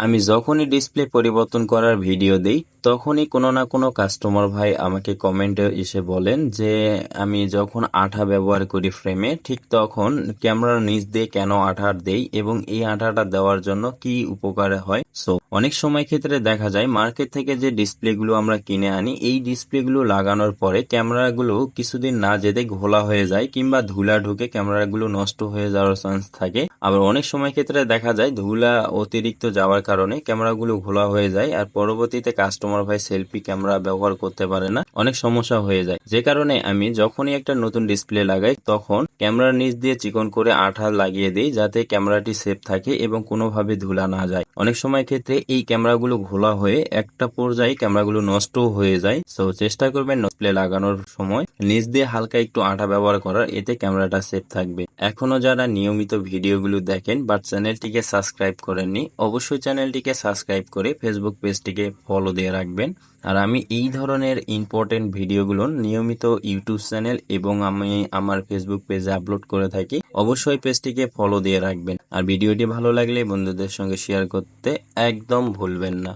আমি যখনই ডিসপ্লে পরিবর্তন করার ভিডিও দিই, তখনই কোনো না কোনো কাস্টমার ভাই আমাকে কমেন্টে এসে বলেন যে, আমি যখন আঠা ব্যবহার করি ফ্রেমে ঠিক তখন ক্যামেরার নিচ দিয়ে কেন আঠা দেই এবং এই আঠাটা দেওয়ার জন্য কি উপকার হয়। সো অনেক সময় ক্ষেত্রে দেখা যায় মার্কেট থেকে যে ডিসপ্লেগুলো আমরা কিনে আনি, এই ডিসপ্লেগুলো লাগানোর পরে ক্যামেরাগুলো কিছুদিন না যেতে ঘোলা হয়ে যায় কিংবা ধুলা ঢুকে ক্যামেরাগুলো নষ্ট হয়ে যাওয়ার চান্স থাকে। আবার অনেক সময় ক্ষেত্রে দেখা যায় ধুলা অতিরিক্ত যাওয়ার কারণে ক্যামেরাগুলো ঘোলা হয়ে যায় আর পরবর্তীতে কাস্টমার ভাই সেলফি ক্যামেরা ব্যবহার করতে পারে না। অনেক সমস্যা হয়ে যায়। যে কারণে আমি যখনই একটা নতুন ডিসপ্লে লাগাই, তখন ক্যামেরার নিচ দিয়ে চিকন করে আঠা লাগিয়ে দিই যাতে ক্যামেরাটি সেফ থাকে এবং কোনোভাবে ধুলা না যায়। অনেক সময় ক্ষেত্রে এই ক্যামেরাগুলো ঘোলা হয়ে একটা পর্যায়ে ক্যামেরাগুলো নষ্ট হয়ে যায়। সো চেষ্টা করবেন ডিসপ্লে লাগানোর সময়। নিচ দিয়ে হালকা একটু আঠা ব্যবহার করার, এতে ক্যামেরাটা সেফ থাকবে। এখনও যারা নিয়মিত ভিডিওগুলো দেখেন বাট চ্যানেলটিকে সাবস্ক্রাইব করেননি, অবশ্যই চ্যানেলটিকে সাবস্ক্রাইব করে ফেসবুক পেজটিকে ফলো দিয়ে রাখবেন। আর আমি এই ধরনের ইম্পর্টেন্ট ভিডিওগুলো নিয়মিত ইউটিউব চ্যানেল এবং আমি আমার ফেসবুক পেজে আপলোড করে থাকি, অবশ্যই পেজটিকে ফলো দিয়ে রাখবেন। আর ভিডিওটি ভালো লাগলে বন্ধুদের সঙ্গে শেয়ার করতে একদম ভুলবেন না।